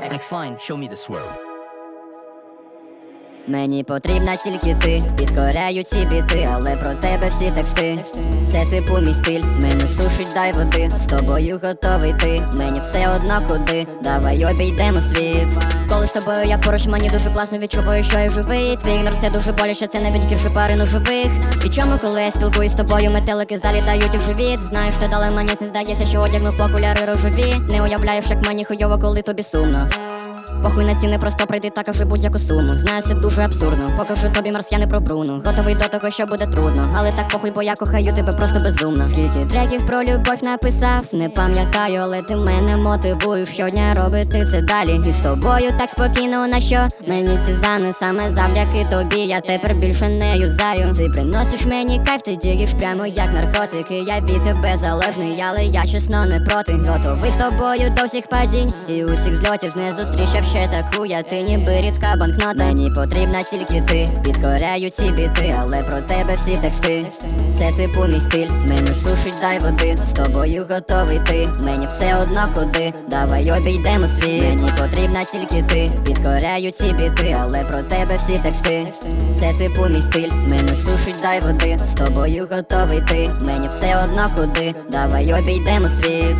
Next line, show me the swirl. Мені потрібна тільки ти, підкоряю ці біти, але про тебе всі тексти. Це типу мій стиль, мене сушить, дай води. З тобою готовий ти, мені все одно куди. Давай обійдемо світ. Коли з тобою я поруч, мені дуже класно відчуваю, що я живий. Твій ігнор це дуже боляче, це навіть гірше парину живих. І чому, коли я спілкуюсь з тобою, метелики залітають у живіт. Знаєш, ти дали мені це здається, що одягнув окуляри рожові. Не уявляєш, як мені хуйово, коли тобі сумно. Похуй на ціни просто прийти та кажи будь-яку суму. Знаю, це дуже абсурдно. Покажу тобі марсіяни про Бруну. Готовий до того, що буде трудно. Але так похуй, бо я кохаю тебе просто безумно. Скільки треків про любов написав, не пам'ятаю, але ти мене мотивуєш щодня робити це далі. І з тобою так спокійно, на що мені ці зани саме завдяки тобі. Я тепер більше не юзаю. Ти приносиш мені кайф, ти дієш прямо як наркотики. Я від тебе залежний, але я чесно не проти. Готовий з тобою до всіх падінь і усіх зльотів не зустрічав ще таку, я ти ніби рідка банкнота. Мені потрібна тільки ти. Підкоряю ці біти, але про тебе всі тексти. Це типу мій стиль, мене сушить, дай води. З тобою готовий ти. Мені все одно куди. Давай обійдемо світ. Мені потрібна тільки ти. Підкоряю ці біти, але про тебе всі тексти. Це типу мій стиль, мене сушить, дай води. З тобою готовий ти. Мені все одно куди. Давай обійдемо світ.